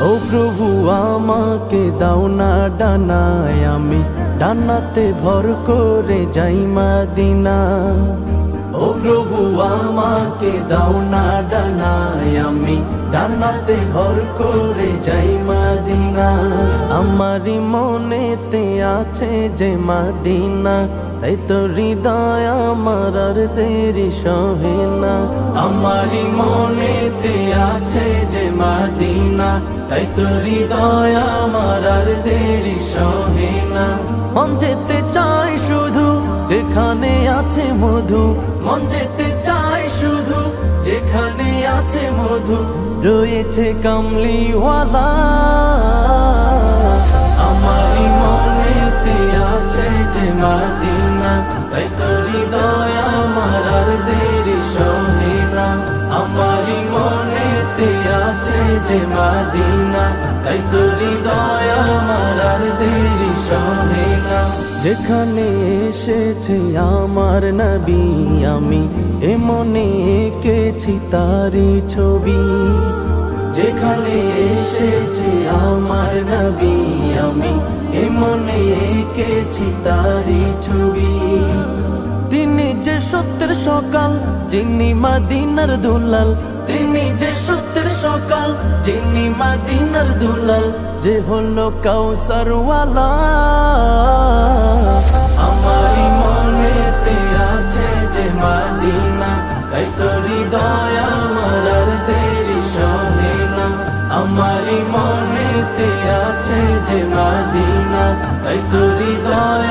ও প্রভু, আমাকে দাও না ডানায় আমি। ডানাতে ভর করে যাই মাদিনা। ও প্রভু, আমাকে দাও না ডানায় আমি। ডানাতে ভর করে যাই মাদিনা। আমারই মনেতে আছে যে মাদিনা, তাই তো হৃদয় আমার আর দেরি সহে না। আমারই মনেতে আছে মাদিনা, তাই তো হৃদয় আমার আর দেরি সহে মন যেতে চাই শুধু যেখানে আছে মধু, মন যেতে চাই শুধু যেখানে আছে মধু, রয়েছে কামলিওয়ালা। আমারই মনেতে আছে যে মাদিনা, তাই তো হৃদয় আমার আর দেরি সহে না। আমারই আছে যে মাদিনা, তাই তো হৃদয় আমার আর দেরি সহে যেখানে এসেছে আমার নবী, আমি এ মনে এঁকেছি তারি ছবি। যেখানে এসেছে আমার নবী, আমি এ মনে এঁকেছি তারি ছবি। তিনি যে সত্যের সকাল, যিনি মাদিনার দুলাল, তিনি যে সকাল, যিনি মাদিনার দুলাল, যে হলো কাউসারওয়ালা আমারই মনেতে আছে যে মাদিনা, তাই তো হৃদয় আমার দেরি সহে না। আমারই মনেতে আছে যে মাদিনা, তাই তো হৃদয়